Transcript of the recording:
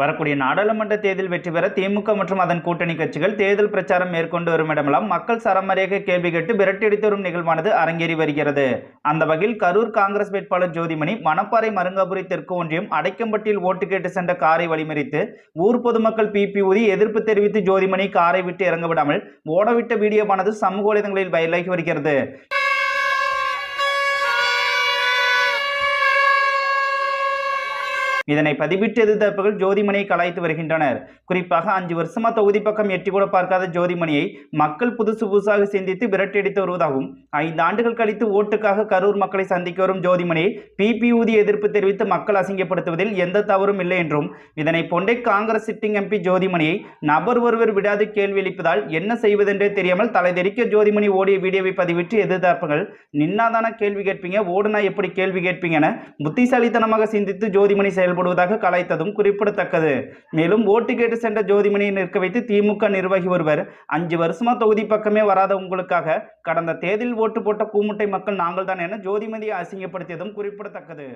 வரக்கூடிய நாடாளுமன்ற தேர்தல் வெற்றி பெற திமுக மற்றும் அதன் கூட்டணி கட்சிகள் தேர்தல் பிரச்சாரம் மேற்கொண்டு வரும் இடமெல்லாம் மக்கள் சரமாரியாக கேள்வி கேட்டு விரட்டியடித்து வரும் நிகழ்வானது அரங்கேறி வருகிறது. அந்த வகையில் கரூர் காங்கிரஸ் வேட்பாளர் ஜோதிமணி மணப்பாறை மருங்காபுரி தெற்கு ஒன்றியம் அடைக்கம்பட்டியில் ஓட்டு கேட்டு சென்ற காரை வழிமறித்து ஊர் பொதுமக்கள் பிபி ஊதி எதிர்ப்பு தெரிவித்து ஜோதிமணி காரை விட்டு இறங்க விடாமல் ஓடவிட்ட வீடியோவானது சமூக வலைதளங்களில் வைரலாகி வருகிறது. இதனை பதிவிட்டு எதிர்த்தரப்புகள் ஜோதிமணியை கலாய்த்து வருகின்றனர். குறிப்பாக அஞ்சு வருஷமா தொகுதி பக்கம் எட்டி கூட பார்க்காத ஜோதிமணியை மக்கள் புதுசு புதுசாக சிந்தித்து விரட்டியடித்து வருவதாகவும் ஐந்து ஆண்டுகள் கழித்து ஓட்டுக்காக கரூர் மக்களை சந்திக்க வரும் ஜோதிமணியை பிபி ஊதிய எதிர்ப்பு தெரிவித்து மக்கள் அசிங்கப்படுத்துவதில் எந்த தவறும் இல்லை என்றும் இதனை பொண்டை காங்கிரஸ் சிட்டிங் எம்பி ஜோதிமணியை நபர் ஒருவர் விடாது கேள்வி எழுப்பதால் என்ன செய்வதென்றே தெரியாமல் தலைதெறிக்க ஜோதிமணி ஓடிய வீடியோவை பதிவிட்டு எதிர்த்தார்கள் நின்னாதான கேள்வி கேட்பீங்க? ஓடுனா எப்படி கேள்வி கேட்பீங்க என புத்திசாலித்தனமாக சிந்தித்து ஜோதிமணி செயல்படுவதாக கலைத்ததும் குறிப்பிடத்தக்கது. மேலும் ஓட்டு கேட்டு சென்ற ஜோதிமணியை நிற்க வைத்து திமுக நிர்வாகி ஒருவர் அஞ்சு வருஷமா தொகுதி பக்கமே வராத உங்களுக்காக கடந்த தேர்தலில் ஓட்டு போட்ட கூமுட்டை மக்கள் நாங்கள் தான் என ஜோதிமதியை அசிங்கப்படுத்தியதும் குறிப்பிடத்தக்கது.